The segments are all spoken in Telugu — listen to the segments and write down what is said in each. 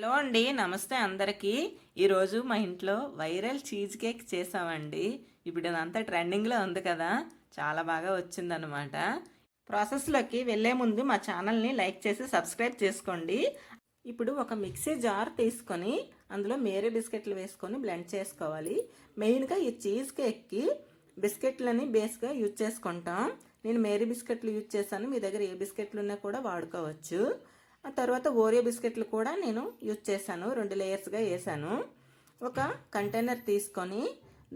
హలో అండి నమస్తే అందరికీ. ఈరోజు మా ఇంట్లో వైరల్ చీజ్ కేక్ చేసామండి. ఇప్పుడు ఇదంతా ట్రెండింగ్లో ఉంది కదా చాలా బాగా వచ్చిందనమాట ప్రాసెస్లోకి వెళ్ళే ముందు మా ఛానల్ని లైక్ చేసి సబ్స్క్రైబ్ చేసుకోండి. ఇప్పుడు ఒక మిక్సీ జార్ తీసుకొని అందులో మేరీ బిస్కెట్లు వేసుకొని బ్లెండ్ చేసుకోవాలి. మెయిన్గా ఈ చీజ్ కేక్కి బిస్కెట్లని బేస్గా యూజ్ చేసుకుంటాం. నేను మేరీ బిస్కెట్లు యూజ్ చేశాను మీ దగ్గర ఏ బిస్కెట్లు ఉన్నా కూడా వాడుకోవచ్చు. ఆ తర్వాత ఓరియో బిస్కెట్లు కూడా నేను యూజ్ చేశాను. రెండు లేయర్స్గా వేసాను. ఒక కంటైనర్ తీసుకొని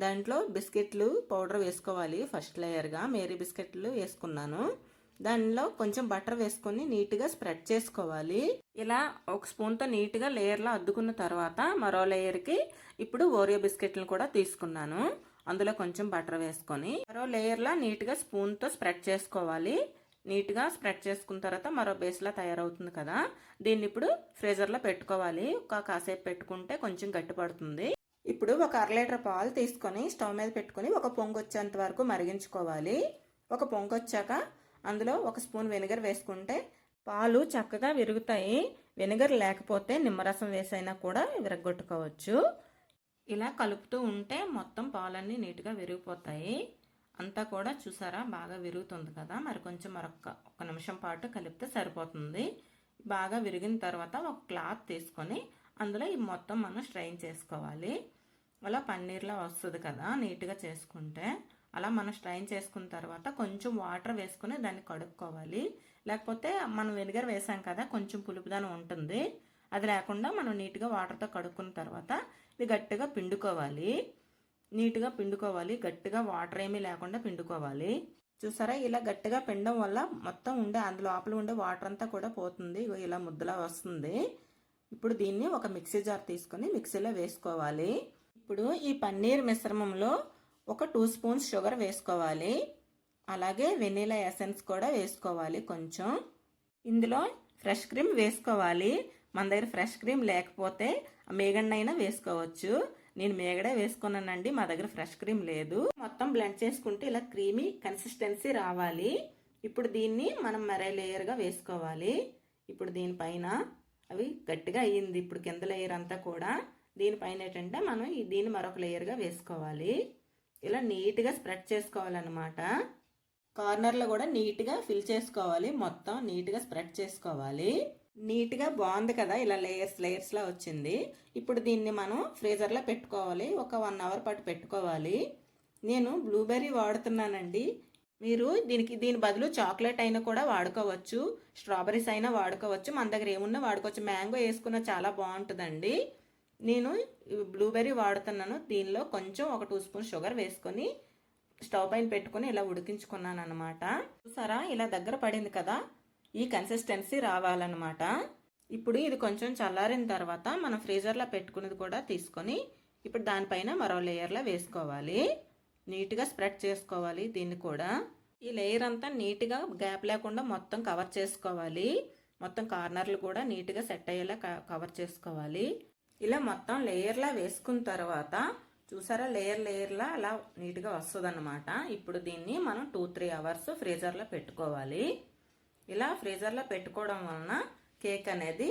దాంట్లో బిస్కెట్లు పౌడర్ వేసుకోవాలి ఫస్ట్ లేయర్గా. మేరీ బిస్కెట్లు వేసుకున్నాను. దానిలో కొంచెం బటర్ వేసుకొని నీట్గా స్ప్రెడ్ చేసుకోవాలి. ఇలా ఒక స్పూన్తో నీట్గా లేయర్లో అద్దుకున్న తర్వాత మరో లేయర్కి ఇప్పుడు ఓరియో బిస్కెట్లను కూడా తీసుకున్నాను. అందులో కొంచెం బటర్ వేసుకొని మరో లేయర్లో నీట్గా స్పూన్తో స్ప్రెడ్ చేసుకోవాలి. నీట్గా స్ప్రెడ్ చేసుకున్న తర్వాత మరో బేస్లా తయారవుతుంది కదా. దీన్ని ఇప్పుడు ఫ్రీజర్లో పెట్టుకోవాలి. ఒక కాసేపు పెట్టుకుంటే కొంచెం గట్టిపడుతుంది ఇప్పుడు ఒక అర లీటర్ పాలు తీసుకొని స్టవ్ మీద పెట్టుకొని ఒక పొంగు వచ్చేంత వరకు మరిగించుకోవాలి. ఒక పొంగు వచ్చాక అందులో ఒక స్పూన్ వెనిగర్ వేసుకుంటే పాలు చక్కగా విరుగుతాయి. వెనిగర్ లేకపోతే నిమ్మరసం వేసైనా కూడా విరగొట్టుకోవచ్చు ఇలా కలుపుతూ ఉంటే మొత్తం పాలన్నీ నీట్గా విరిగిపోతాయి. అంతా కూడా చూసారా? బాగా విరుగుతుంది కదా? మరి కొంచెం మరొక ఒక నిమిషం పాటు కలిపితే సరిపోతుంది. బాగా విరిగిన తర్వాత ఒక క్లాత్ తీసుకొని అందులో ఈ మొత్తం మనం స్ట్రైన్ చేసుకోవాలి. అలా పన్నీర్లా వస్తుంది కదా నీట్గా చేసుకుంటే. అలా మనం స్ట్రైన్ చేసుకున్న తర్వాత కొంచెం వాటర్ వేసుకుని దాన్ని కడుక్కోవాలి. లేకపోతే మనం వెనిగర్ వేసాం కదా కొంచెం పులుపుదనం ఉంటుంది. అది లేకుండా మనం నీట్గా వాటర్తో కడుక్కున్న తర్వాత ఇది గట్టిగా పిండుకోవాలి. నీట్గా పిండుకోవాలి. గట్టిగా వాటర్ ఏమీ లేకుండా పిండుకోవాలి. చూసారా? ఇలా గట్టిగా పిండడం వల్ల మొత్తం ఉండే అందులో లోపల ఉండే వాటర్ అంతా కూడా పోతుంది. ఇలా ముద్దలా వస్తుంది. ఇప్పుడు దీన్ని ఒక మిక్సీ జార్ తీసుకొని మిక్సీలో వేసుకోవాలి. ఇప్పుడు ఈ పన్నీర్ మిశ్రమంలో ఒక టూ స్పూన్స్ షుగర్ వేసుకోవాలి. అలాగే వెనీలా ఎసెన్స్ కూడా వేసుకోవాలి కొంచెం. ఇందులో ఫ్రెష్ క్రీమ్ వేసుకోవాలి. మన దగ్గర ఫ్రెష్ క్రీమ్ లేకపోతే మేగండైనా వేసుకోవచ్చు. నేను మేగడే వేసుకున్నానండి మా దగ్గర ఫ్రెష్ క్రీమ్ లేదు. మొత్తం బ్లెండ్ చేసుకుంటే ఇలా క్రీమీ కన్సిస్టెన్సీ రావాలి. ఇప్పుడు దీన్ని మనం మరే లేయర్గా వేసుకోవాలి. ఇప్పుడు దీనిపైన అవి గట్టిగా అయ్యింది ఇప్పుడు కింద లేయర్ అంతా కూడా. దీనిపైన ఏంటంటే మనం దీన్ని మరొక లేయర్గా వేసుకోవాలి. ఇలా నీట్గా స్ప్రెడ్ చేసుకోవాలన్నమాట. కార్నర్లో కూడా నీట్గా ఫిల్ చేసుకోవాలి మొత్తం నీట్గా స్ప్రెడ్ చేసుకోవాలి. నీట్గా బాగుంది కదా ఇలా లేయర్స్ లేయర్స్లా వచ్చింది. ఇప్పుడు దీన్ని మనం ఫ్రీజర్లో పెట్టుకోవాలి. ఒక వన్ అవర్ పాటు పెట్టుకోవాలి. నేను బ్లూబెర్రీ వాడుతున్నానండి. మీరు దీనికి దీని బదులు చాక్లెట్ అయినా కూడా వాడుకోవచ్చు. స్ట్రాబెరీస్ అయినా వాడుకోవచ్చు. మన దగ్గర ఏమున్నా వాడుకోవచ్చు. మ్యాంగో వేసుకున్న చాలా బాగుంటుందండి. నేను బ్లూబెర్రీ వాడుతున్నాను. దీనిలో కొంచెం ఒక టూ స్పూన్ షుగర్ వేసుకొని స్టవ్ పైన పెట్టుకొని ఇలా ఉడికించుకున్నాను అనమాట చూసారా? ఇలా దగ్గర పడింది కదా. ఈ కన్సిస్టెన్సీ రావాలన్నమాట. ఇప్పుడు ఇది కొంచెం చల్లారిన తర్వాత మనం ఫ్రీజర్లో పెట్టుకున్నది కూడా తీసుకొని ఇప్పుడు దానిపైన మరో లేయర్లో వేసుకోవాలి. నీట్గా స్ప్రెడ్ చేసుకోవాలి దీన్ని కూడా. ఈ లేయర్ అంతా నీట్గా గ్యాప్ లేకుండా మొత్తం కవర్ చేసుకోవాలి. మొత్తం కార్నర్లు కూడా నీట్గా సెట్ అయ్యేలా కవర్ చేసుకోవాలి. ఇలా మొత్తం లేయర్లా వేసుకున్న తర్వాత చూసారా లేయర్ లేయర్లా అలా నీట్గా వస్తుంది అనమాట ఇప్పుడు దీన్ని మనం టూ త్రీ అవర్స్ ఫ్రీజర్లో పెట్టుకోవాలి. ఇలా ఫ్రీజర్లో పెట్టుకోవడం వలన కేక్ అనేది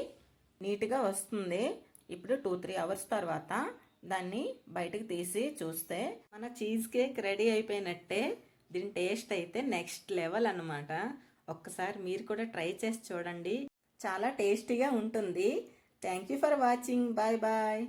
నీట్గా వస్తుంది. ఇప్పుడు టూ త్రీ అవర్స్ తర్వాత దాన్ని బయటకు తీసి చూస్తే మన చీజ్ కేక్ రెడీ అయిపోయినట్టే దీని టేస్ట్ అయితే నెక్స్ట్ లెవెల్ అనమాట ఒక్కసారి మీరు కూడా ట్రై చేసి చూడండి. చాలా టేస్టీగా ఉంటుంది. Thank you for watching. Bye bye.